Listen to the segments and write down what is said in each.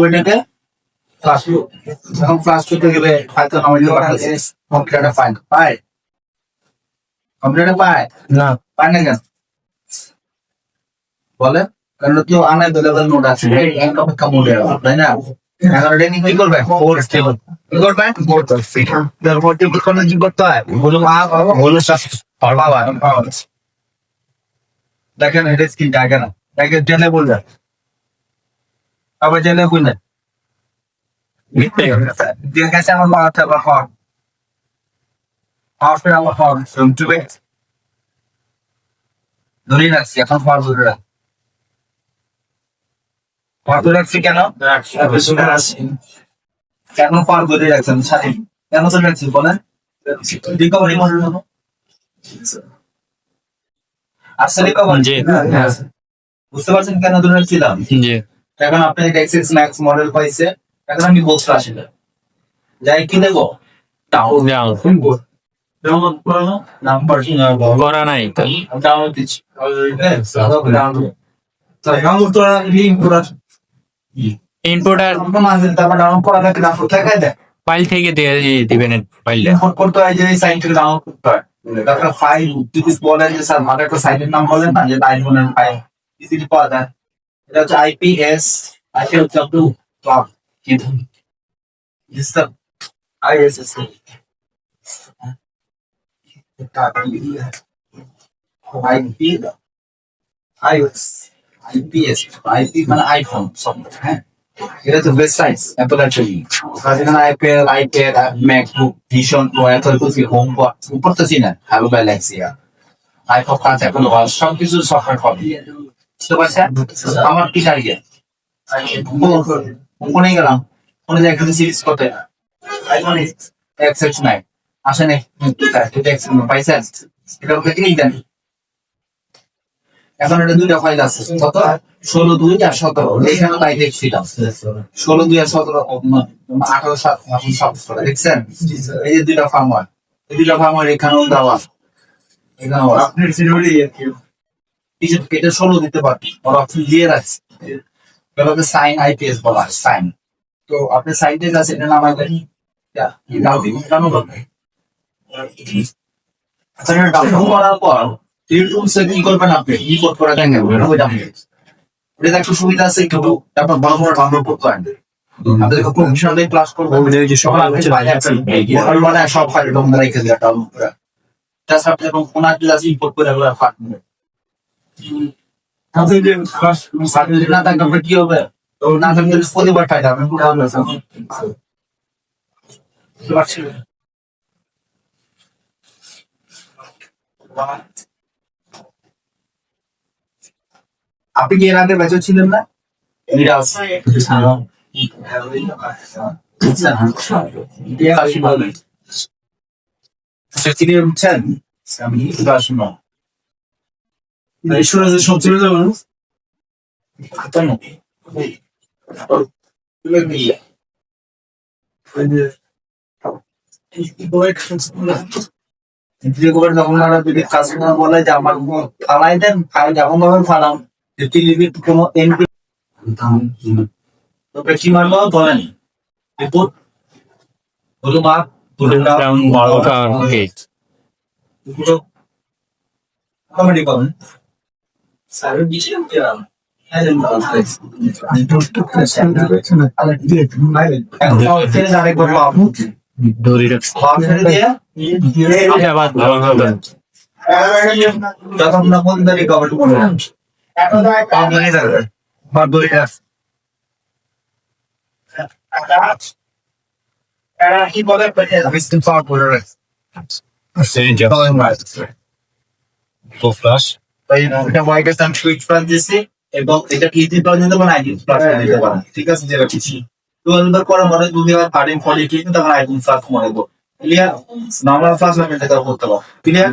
ওইটাকে class two যখন class টুতে গেলে হয়তো নর্মালি করা হয়েছে কম্পিউটারটা ফাইন পায়? কম্পিউটারটা পায়? না। পায় না কেন? বলে? কারণ কেউ আনএভেলেবল নোট আছে। এক অপেক্ষা মোডে তাই না? এখন এটা নিয়ে কি করবে? কি করবে? তারপর কোনো কি করতে হয়? বলো মা বলো দেখেন এটা স্কিন দেখে না দেখে জেলে বলবে আবার জেলে বললে দিয়ে গেছে আমার মাথা বা হর হর আমার হর শুনতে ধরে রাখছি এখন হর ধরে রাখ হর ধরে রাখছি কেন কেন হর ধরে রাখছেন সাথে কেন ধরে রাখছি বলেন রিকভারি মডেল জন্য আসলে জি। বুঝতে পারছেন কেন ধরে রাখছিলাম জি এখন আপনি এক্সেস ম্যাক্স মডেল পাইছে। এখন আমি বলতে আসলে। যাই কি ডাউন যাও নাম্বার করা নাই ডাউনলোড দিচ্ছি। ডাউনলোড করা। থাকে থাকে দেয় ফাইল থেকে দিয়ে দিবেন ফাইলটা ইম্পোর্ট করতে হয় যে সাইট থেকে ডাউনলোড করতে হয়। তারপর ফাইল যদি বলে যে স্যার আমার একটা সাইটের নাম বলেন না যে আইফোনের ফাইল ইজিলি পাওয়া যায়। এটা হচ্ছে আইপিএস আইপি হচ্ছে আপনি টপ কি জিনিসটা আইএসএস আইপি আইএস আইপিএস আইপি মানে আইফোন সব হ্যাঁ? এটা তো সাইজ অ্যাপল অ্যাকচুয়ালি সেখানে iPad iPad MacBook Vision Pro Apple কুচি হোম উপর তো চিনেন হ্যালো গ্যালাক্সিয়া আইফোন পাঁচ অ্যাপল সব কিছু সফটওয়্যার কপি আমার কি টার্গেট ফোনে গেলাম। ফোনে যাই কিন্তু সিরিজ করতে আইফোন এক্স এক্স নাইন আসেন এক্স পাইছেন এটা ওকে এখন এটা দুইটা ফাইল আছে। কত? ষোলো, দুই আর সতেরো। এইখানে তাই দেখছিলাম ষোলো, দুই আর সতেরো আঠারো, সাত এখন সতেরো দেখছেন? এই দুইটা ফার্মার এই দুইটা ফার্মার এখানেও দেওয়া। এখানেও এটা ষোলো দিতে পারবেন ওরা আপনি দিয়ে রাখছে এভাবে সাইন আইপিএস বলা হয় সাইন তো আপনি সাইডে আছে এটা নামাবেন ডাউনলোড আচ্ছা এটা ডাউনলোড করার পর কি করবেন আপনি? করে দেন? ওই ডাউনলোড এটা একটু সুবিধা আছে একটু বড় ডাউনলোড করতে আমাদের ক্লাস করব সকাল হচ্ছে বাইরে আছেন মানে সব ফাইল ডাউনলোড রেখে দেওয়া ডাউনলোড করে। তাছাড়া আপনি যখন ফোন ক্লাস ইম্পোর্ট করে এগুলো ফাট নেবে না থাকলে কি হবে? না থাকলে প্রতিবার ফাইল হবে আপনি কি এর আগে ব্যাচে ছিলেন না? নিরাজ তিনি উঠছেন। আমি যে সব যখন ওরা যদি কাস্টমার বলে যে আমার ফালাই দেন ফাইল যখন ভাবে ফালাম যদি লিমিট কোনো এনপি তবে কি মারলো? বলেন রিপোর্ট? হলো মাপ ডাউন বারোটা গেট কমেডি করেন স্যার দিছি ধরে রাখছি আবার যখন না কোন কি এটা হোয়াইট এস আমি সুইচ প্লাস দিয়েছি এবং এটা ইজি প্লাস নিতে পারেন? আইডি প্লাস নিতে পারেন। ঠিক আছে যেটা কিছু টুয়েলভ এর পরে মনে দুই হাজার থার্টিন ফোর্টি কিন্তু তখন আইফোন প্লাস মনে করব। ক্লিয়ার নর্মাল প্লাস আমি এটা করতে পারব। ক্লিয়ার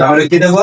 তাহলে কি দেবো?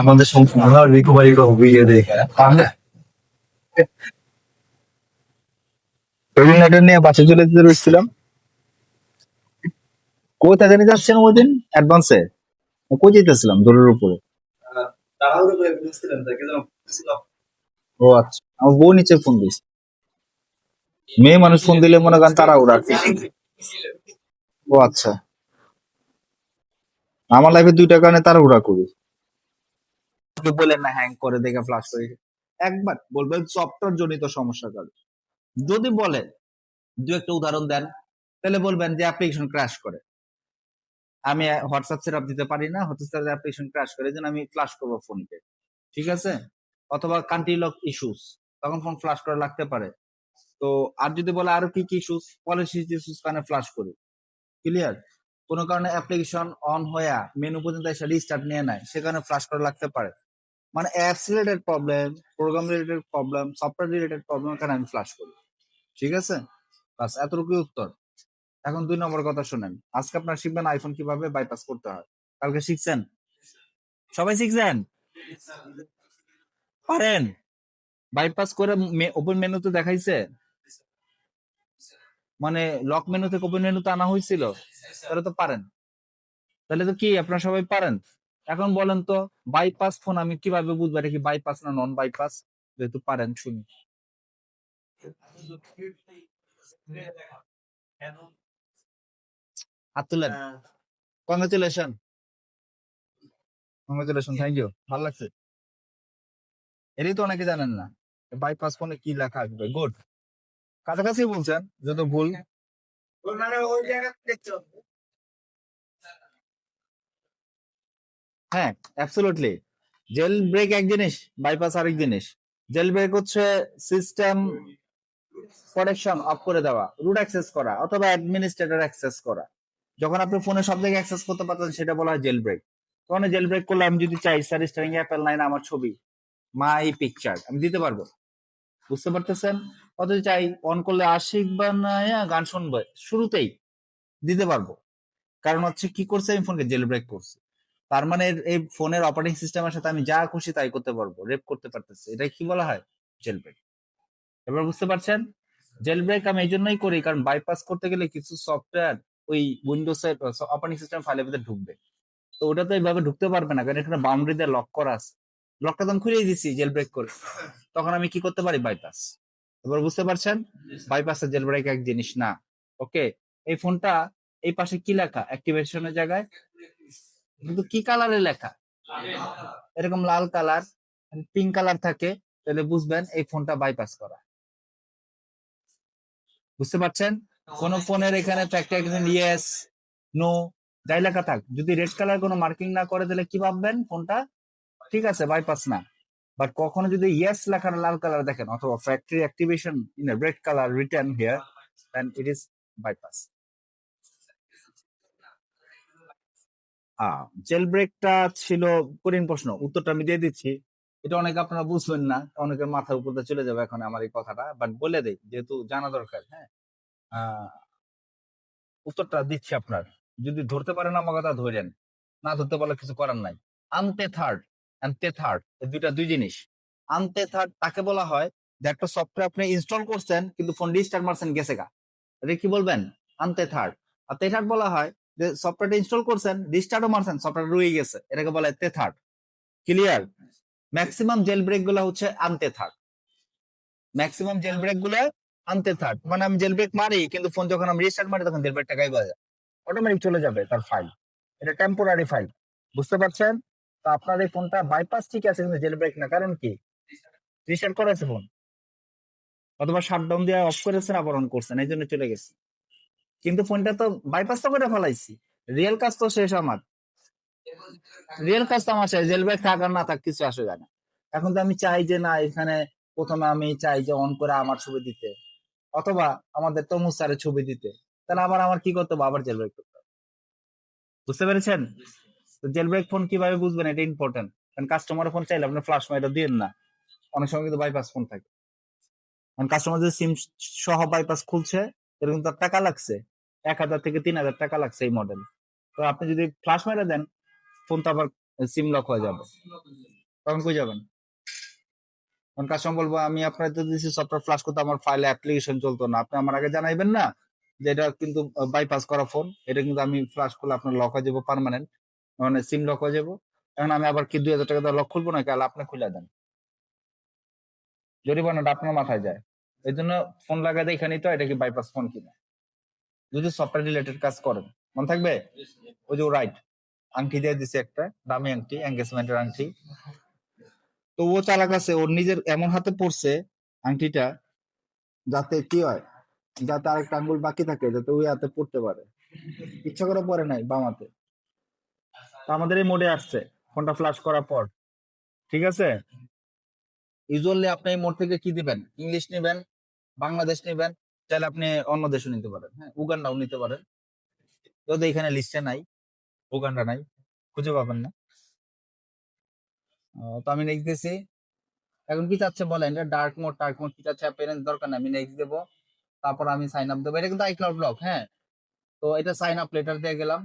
আমাদের সম্পূর্ণ রিকভারি ভিডিও রবীন্দ্রনাথ নিয়ে বাসে চলে যেতে রয়েছিলাম কোথায় জানি যাচ্ছেন ওই দিন? অ্যাডভান্সে কই যেতেছিলাম দোলের উপরে? ও আচ্ছা আমার বউ নিচে ফোন দিয়েছে। মেয়ে মানুষ ফোন দিলে মনে করেন তারা ওরা ও আচ্ছা। আমার লাইফে দুইটা কারণে তারা উড়া করি। বলেন না হ্যাং করে দেখে ফ্লাশ করে। একবার বলবেন সফটওয়্যার জনিত সমস্যা কারণ যদি বলে দু একটা উদাহরণ দেন, তাহলে বলবেন যে অ্যাপ্লিকেশন ক্র্যাশ করে। আমি হোয়াটসঅ্যাপ সেট দিতে পারি না হোয়াটসঅ্যাপ অ্যাপ্লিকেশন ক্র্যাশ করে যেন আমি ফ্লাশ করব ফোনকে ঠিক আছে? অথবা কান্ট্রি লক ইস্যুস তখন ফোন ফ্লাশ করা লাগতে পারে। তো আর যদি বলে আরও কি কি ইস্যুস পলিসি ইস্যুস কারণে ফ্লাশ করি। ক্লিয়ার কোনো কারণে অ্যাপ্লিকেশন অন হয়ে মেনু পর্যন্ত এসে রিস্টার্ট নিয়ে নেয় সেখানে ফ্লাশ করা লাগতে পারে। মানে apps related problem program related problem software related problem কারণে আমি ফ্লাশ করি। ঠিক আছে? বাস এতটুকুই উত্তর। এখন দুই নম্বর কথা শুনেন। আজকে আপনার শিখবেন আইফোন কীভাবে বাইপাস করতে হয়। কালকে শিখছেন? সবাই শিখছেন? পারেন। বাইপাস করে ওপেন মেনুতে দেখাইছে। মানে লক মেনু থেকে ওপেন মেনুতে আনা হয়েছিল তাহলে তো পারেন। তাহলে তো কি আপনারা সবাই পারেন। এখন বলেন তো বাইপাস ফোন আমি কীভাবে বুঝব এটা কি বাইপাস না নন বাইপাস যেহেতু পারেন শুনি। হাত তুলেন। কংগ্রেচুলেশন কংগ্রেচুলেশন থ্যাংক ইউ ভালো লাগছে। এটাই তো অনেকে জানেন না। বাইপাস ফোনে কি লেখা আসবে? গুড কাছাকাছি বলছেন, যত ভুল। হ্যাঁ অ্যাবসলুটলি জেল ব্রেক এক জিনিস বাইপাস আরেক জিনিস। জেল ব্রেক হচ্ছে সিস্টেম প্রোটেকশন অফ করে দেওয়া রুট অ্যাক্সেস করা, অথবা অ্যাডমিনিস্ট্রেটর অ্যাক্সেস করা। যখন আপনি ফোনে সব জায়গায় অ্যাক্সেস করতে পারতেন, সেটা বলা হয় জেল ব্রেক তখন জেল ব্রেক করলে আমি যদি চাই স্যার স্টারিং অ্যাপেল লাইন আমার ছবি। মাই পিকচার আমি দিতে পারব। বুঝতে পারতেছেন? অথচ চাই অন করলে আশিক বানায় গান শুনবে, শুরুতেই দিতে পারব। কারণ হচ্ছে কি করছে? আমি ফোনকে জেল ব্রেক করছি। তার মানে এই ফোনের অপারেটিং সিস্টেমের সাথে আমি যা খুশি তাই করতে পারব রেপ করতে পারতেছি। এটা কি বলা হয়? জেল ব্রেক এবার বুঝতে পারছেন? জেল ব্রেক আমি এই জন্যই করি কারণ বাইপাস করতে গেলে কিছু সফটওয়্যার ওই উইন্ডোজ এর অপারেটিং সিস্টেম ফাইলের ভিতরে ঢুকবে। তো ওটা তো এইভাবে ঢুকতে পারবে না, কারণ এখানে বাউন্ডারি দিয়ে লক করা আছে। লকটা তখন খুলেই দিছি জেল ব্রেক করে। তখন আমি কি করতে পারি? বাইপাস এবার বুঝতে পারছেন? বাইপাসের জেল ব্রেক এক জিনিস না। ওকে এই ফোনটা এই পাশে কি লেখা? অ্যাক্টিভেশনের জায়গায়? কিন্তু কি কালারে লেখা? এরকম লাল কালার পিঙ্ক কালার থাকে তাহলে বুঝবেন এই ফোনটা বাইপাস করা। বুঝতে পারছেন? কোন ফোনের এখানে ফ্যাক্টরি ইয়েস নো যাই লেখা থাক। যদি রেড কালার কোনো মার্কিং না করে তাহলে কি ভাববেন ফোনটা? ঠিক আছে বাইপাস না। বাট কখনো যদি ইয়েস লেখার লাল কালার দেখেন অথবা factory activation in red colour return here then it is bypass jail ব্রেকটা ছিল কঠিন প্রশ্ন, উত্তরটা আমি দিয়ে দিচ্ছি। এটা আপনারা বুঝবেন না, অনেকের মাথার উপর চলে যাবে এখন আমার এই কথাটা বাট বলে দেই, যেহেতু জানা দরকার হ্যাঁ? উত্তরটা দিচ্ছি আপনার। যদি ধরতে পারেন আমার কথা ধরেন, না ধরতে পারলে কিছু করার নাই। আনতে থার্ড আনতে থার্ড এই দুইটা দুই জিনিস। আনতে থার্ড তাকে বলা হয় যে একটা সফটওয়্যার আপনি ইনস্টল করছেন, কিন্তু ফোন রিস্টার্ট মারছেন গেছে গা। এটা কি বলবেন? আনতে থার্ড আর তেথার্ড বলা হয় যে সফটওয়্যারটা ইনস্টল করছেন রিস্টার্টও মারছেন সফটওয়্যার রয়ে গেছে। এটাকে বলে তেথার্ড ক্লিয়ার ম্যাক্সিমাম জেল ব্রেকগুলো হচ্ছে আনতে থার্ড ম্যাক্সিমাম জেল ব্রেকগুলো আনতে থার্ড মানে আমি জেল ব্রেক মারি, কিন্তু ফোন যখন আমি রিস্টার্ট মারি, তখন জেল ব্রেকটা গাইব হয়ে যায়। অটোমেটিক চলে যাবে তার ফাইল এটা টেম্পোরারি ফাইল বুঝতে পারছেন? তো আপনার এই ফোনটা বাইপাস ঠিক আছে, কিন্তু জেল ব্রেক না। কারণ কি? রিস্টার্ট করেছে ফোন অথবা শাটডাউন দিয়ে অফ করেছেন আবার অন করছেন এই জন্য চলে গেছে। কিন্তু ফোনটা তো বাইপাস তো করে ফেলাইছি। রিয়েল কাজ তো শেষ আমার। রিয়েল কাজ তো আমার শেষ জেল ব্যাগ থাক আর না থাক, কিছু আসে যায় না। এখন তো আমি চাই যে, না, এখানে প্রথমে আমি চাই যে অন করে আমার ছবি দিতে। অথবা আমাদের তমুজ স্যারের ছবি দিতে। তাহলে আবার আমার কি করতে হবে? আবার জেল ব্রেক করতে বুঝতে পেরেছেন? তো জেল ব্রেক ফোন কীভাবে বুঝবেন? এটা ইম্পর্টেন্ট কারণ কাস্টমারের ফোন চাইলে আপনি ফ্লাশ মাইটা দিন না। অনেক সময় কিন্তু বাইপাস ফোন থাকে। কারণ কাস্টমার যদি সিম সহ বাইপাস খুলছে এরকম তার টাকা লাগছে। এক হাজার থেকে তিন হাজার টাকা লাগছে এই মডেল তো আপনি যদি ফ্লাশ মাইরা দেন ফোন তো আবার সিম লক হয়ে যাবে। তখন কই যাবেন? তখন কাস্টমার বলব, আমি আপনার তো সফটওয়্যার ফ্লাশ করতে আমার ফাইলে অ্যাপ্লিকেশন চলতো না। আপনি আমার আগে জানাইবেন না যে এটা কিন্তু বাইপাস করা ফোন এটা কিন্তু আমি ফ্লাশ করলে আপনার লক হয়ে যাব পার্মানেন্ট মানে সিম লক হয়ে যাব। এখন আমি আবার কি দুই হাজার টাকা লক খুলবো না কাল আপনি খুলে দেন। জরিমানাটা আপনার মাথায় যায়। এই জন্য ফোন লাগাই দেয় এখানেই তো এটা কি বাইপাস ফোন কিনা। যদি সফটওয়্যার রিলেটেড কাজ করেন, মনে থাকবে? ওই যে রাইট আংটি দিয়ে দিছে একটা, দামি আংটি এঙ্গেজমেন্টের আংটি। তো ও চালাক আছে, ওর নিজের এমন হাতে পড়ছে আংটিটা, যাতে কি হয়, যাতে আরেকটা আঙ্গুল বাকি থাকে, যাতে ওই হাতে পড়তে পারে। ইচ্ছা করে পরে নাই বাম হাতে। তো আমাদের এই মোডে আসছে। ফোনটা ফ্লাশ করার পর। ঠিক আছে? ইউজুয়ালি আপনি এই মোড থেকে কি দিবেন? ইংলিশ নেবেন, বাংলাদেশ নেবেন, চাইলে আপনি অন্য দেশও নিতে পারেন। হ্যাঁ উগান্ডাও নিতে পারেন। যদি এখানে লিস্টে নাই উগান্ডা নাই, খুঁজে পাবেন না। তো আমি নেক্সট দিয়েছি এখন কি চাচ্ছে বলেন? এটা ডার্ক মোড টার্ক মোড কি চাচ্ছে? অ্যাপিয়ারেন্স দরকার নেই, আমি নেক্সট দেবো। তারপর আমি সাইন আপ দেবো। এটা কিন্তু আইক্লাউড ব্লক হ্যাঁ। তো এটা সাইন আপ লেটার দিয়ে গেলাম।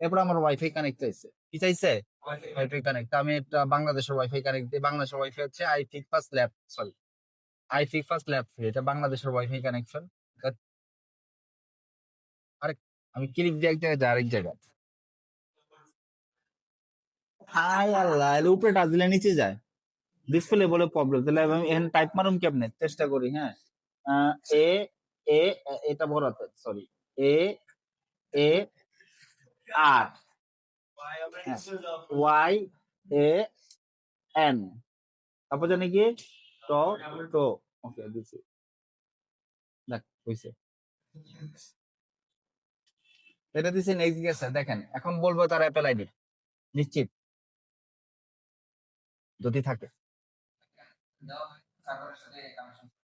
এরপর আমার ওয়াইফাই কানেক্ট হয়েছে। কি চাইছে? ওয়াইফাই কানেক্ট আমি একটা বাংলাদেশের ওয়াইফাই কানেক্ট দিই। বাংলাদেশের ওয়াইফাই হচ্ছে আই ফিক ফার্স্ট ল্যাব সরি আই ফিক ফার্স্ট ল্যাব ফ্রি এটা বাংলাদেশের ওয়াইফাই কানেকশন আরে আমি ক্লিপ দিয়ে এক জায়গায় আরেক জায়গায়। হাই আল্লাহ এর উপরে টাচ দিলে নিচে যায়। ডিসপ্লে বলে প্রবলেম তাহলে আমি এখানে টাইপ মারুম কেমনে? চেষ্টা করি হ্যাঁ। এ এ এটা বড় sorry A A R Y A N. তারপর জানি কি? ট ট। ওকে, দিছি। দেখ, হইছে। এটা দিছে নেক্সট গেছে দেখেন, এখন বলব তার অ্যাপেল আইডি নিশ্চিত। যদি থাকে।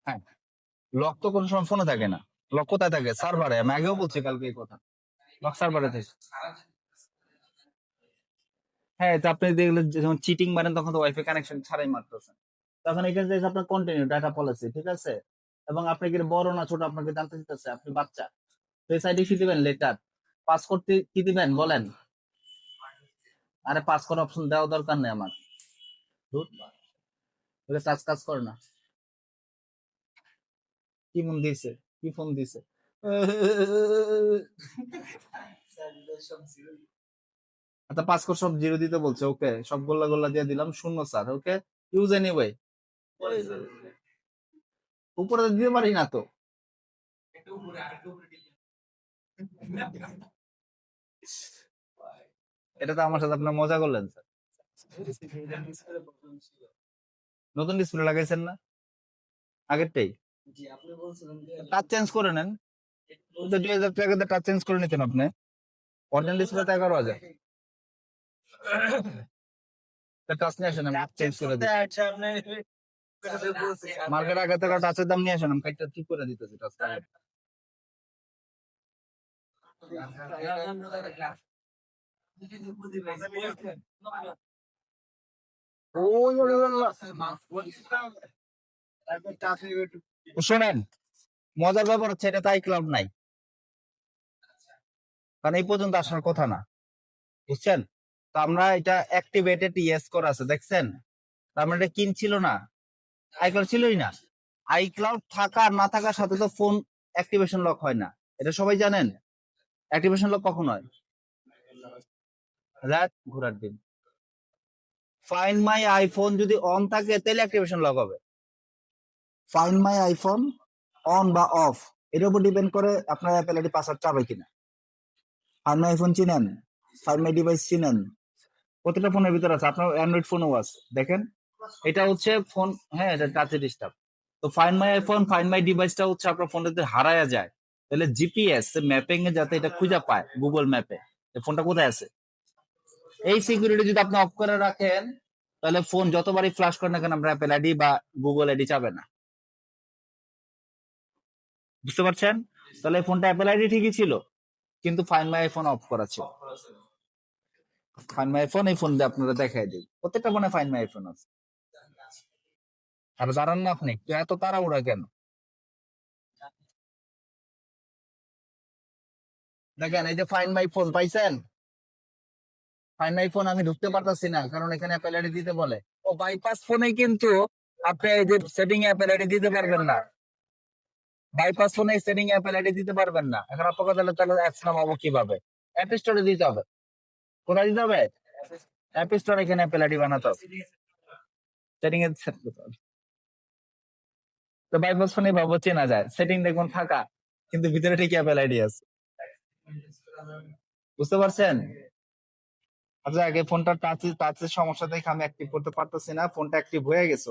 হ্যাঁ। লক তো কোনো সময় ফোনে থাকে না। লক কোথায় থাকে? সার্ভারে। আমি আগেও বলছি কালকে এই কথা। সার্ভারে থাকে হ্যাঁ আপনি যখন চিটিং মারেন তখন তো ওয়াইফাই কানেকশন ছাড়াই মারতেছেন। তখন যে আপনার কন্টিনিউ ডাটা পলিসি ঠিক আছে? এবং আপনি কি বড় না ছোট আপনাকে জানতে দিতেছে, আপনি বাচ্চা। কি দিবেন? লেটার পাস করতে কি দিবেন? বলেন। আরে পাস করার অপশন দেওয়া দরকার নেই আমার। কাজ কাজ করে না। কি মন দিছে? কি ফোন দিছে? আচ্ছা পাস কর সব জিরো দিতে বলছে ওকে। সব গোল্লা গোল্লা দিয়ে দিলাম শূন্য স্যার ওকে? ইউজ এনিওয়ে উপরে দিতে পারি না তো। এটা তো আমার সাথে আপনার মজা করলেন স্যার। নতুন ডিসপ্লে লাগাইছেন না? আগেরটাই? টাচ চেঞ্জ করে নেন। দুই হাজার টাকা টাচ চেঞ্জ করে নিতেন আপনি অরিজিনাল ডিসপ্লে তো এগারো হাজার টাচ নিয়ে আসেন আমি চেঞ্জ করে দিই মার্কেট আগে থেকে টাচের দাম নিয়ে আসেন আমি কাইটা ঠিক করে দিতেছি টাচ শোনেন মজার ব্যাপার হচ্ছে এটা তাই ক্লাউড নাই। কারণ এই পর্যন্ত আসার কথা না। বুঝছেন? তো আমরা এটা অ্যাক্টিভেটেড ইয়েস করা আছে, দেখছেন? আমরা এটা কিনছিল না। আইক্লাউড ছিলই না। আইক্লাউড থাকা, না থাকার সাথে তো ফোন অ্যাক্টিভেশন লক হয় না। এটা সবাই জানেন? অ্যাক্টিভেশন লক কখন হয়? রাত ঘোরার দিন। ফাইন মাই আইফোন যদি অন থাকে, তাহলে অ্যাক্টিভেশন লক হবে। ফাইন মাই আইফোন অন বা অফ এর উপর ডিপেন্ড করে আপনার অ্যাপেল আইডি পাসওয়ার্ড চাবে কিনা। মাই আইফোন চিনেন? মাই ডিভাইস চিনেন? প্রতিটা ফোনের ভিতরে আছে? আপনার অ্যান্ড্রয়েড ফোনও আছে। দেখেন, এটা হচ্ছে ফোন হ্যাঁ এটা টাচে ডিস্টার্ব তো find my iPhone find my ডিভাইসটা হচ্ছে আপনার ফোনটা যদি হারায়া যায়, তাহলে জিপিএস ম্যাপিং এ যাতে এটা খুঁজে পায় গুগল ম্যাপে ফোনটা কোথায় আছে। এই সিকিউরিটি যদি আপনি অফ করে রাখেন, তাহলে ফোন যতবারই ফ্লাশ করেন না কেন আমরা অ্যাপেল আইডি বা গুগল আইডি চাবে না। বুঝতে পারছেন? তাহলে ফোনটা অ্যাপেল আইডি ঠিকই ছিল, কিন্তু ফাইন মাই আইফোন অফ করা ছিল। ফাইন মাই আইফোন এই ফোন দিয়ে আপনারা দেখাই দিই প্রত্যেকটা ফোনে ফাইন মাই আইফোন আছে। আর দাঁড়ান না আপনি এত তাড়াহুড়া কেন? দেখেন, এই যে ফাইন মাই ফোন পাইছেন? ফাইন মাই ফোন আমি ঢুকতে পারতাছি না, কারণ এখানে অ্যাপেল আইডি দিতে বলে। ও বাইপাস ফোনে কিন্তু আপনি এই যে সেটিং অ্যাপেল আইডি দিতে পারবেন না। বাইপাস ফোনে সেটিং অ্যাপেল আইডি দিতে পারবেন না। এখন আপনাকে তাহলে তাহলে অ্যাপস কীভাবে? অ্যাপ স্টোরে দিতে হবে। কোথায় দিতে হবে? অ্যাপ স্টোর এখানে অ্যাপেল আইডি বানাতে হবে। সেটিং এ তো বাইপাস ফোনে ভাবো, চেনা যায়। সেটিং দেখুন ফাঁকা, কিন্তু ভিতরে ঠিকই অ্যাপেল আইডি আছে। বুঝতে পারছেন? আচ্ছা আগে ফোনটা টাচ টাচের সমস্যা দেখে আমি অ্যাক্টিভ করতে পারতেছি না। ফোনটা অ্যাক্টিভ হয়ে গেছে।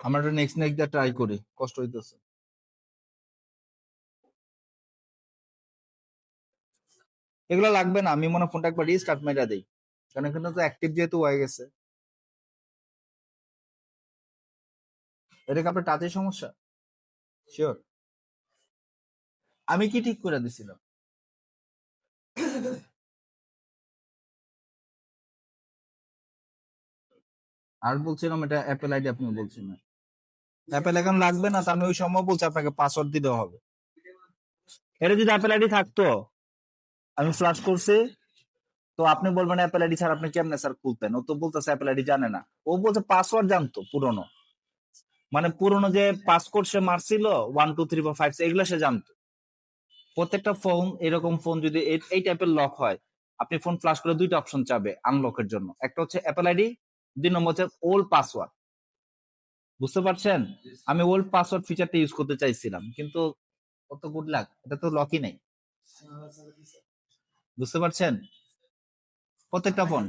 আমরা একটু নেক্সট নেক্সট দিয়ে ট্রাই করি, কষ্ট হইতেছে। এগুলো লাগবে না, আমি মনে ফোনটা একবার রিস্টার্ট মেরা দিই। কারণ এখানে তো অ্যাক্টিভ যেহেতু হয়ে গেছে। এটা কি আপনার টাচের সমস্যা? শিওর আমি কি ঠিক করে দিছিলাম? আর বলছিলাম এটা অ্যাপেল আইডি আপনি বলছেন না অ্যাপেল এখন লাগবে না, তো আমি ওই সময় বলছি আপনাকে পাসওয়ার্ড দিতে হবে। এটা যদি অ্যাপেল আইডি থাকতো, আমি ফ্লাশ করছি, তো আপনি বলবেন অ্যাপেল আইডি ছাড়া আপনি কেমনে স্যার খুলতেন? ও তো বলতেছে অ্যাপেল আইডি জানে না। ও বলছে পাসওয়ার্ড জানতো, পুরনো। মানে পুরনো যে পাসকোড সে মারছিল one two three four five এগুলো সে জানতো। প্রত্যেকটা ফোন এরকম ফোন যদি এই টাইপের লক হয়, আপনি ফোন ফ্লাশ করে দুইটা অপশন চাবে আনলকের জন্য। একটা হচ্ছে অ্যাপেল আইডি দুই নম্বর হচ্ছে ওল্ড পাসওয়ার্ড বুঝতে পারছেন? আমি ওল্ড পাসওয়ার্ড ফিচারটা ইউজ করতে চাইছিলাম, কিন্তু কত গুড লাক এটা তো লকই নাই। বুঝতে পারছেন? প্রত্যেকটা ফোন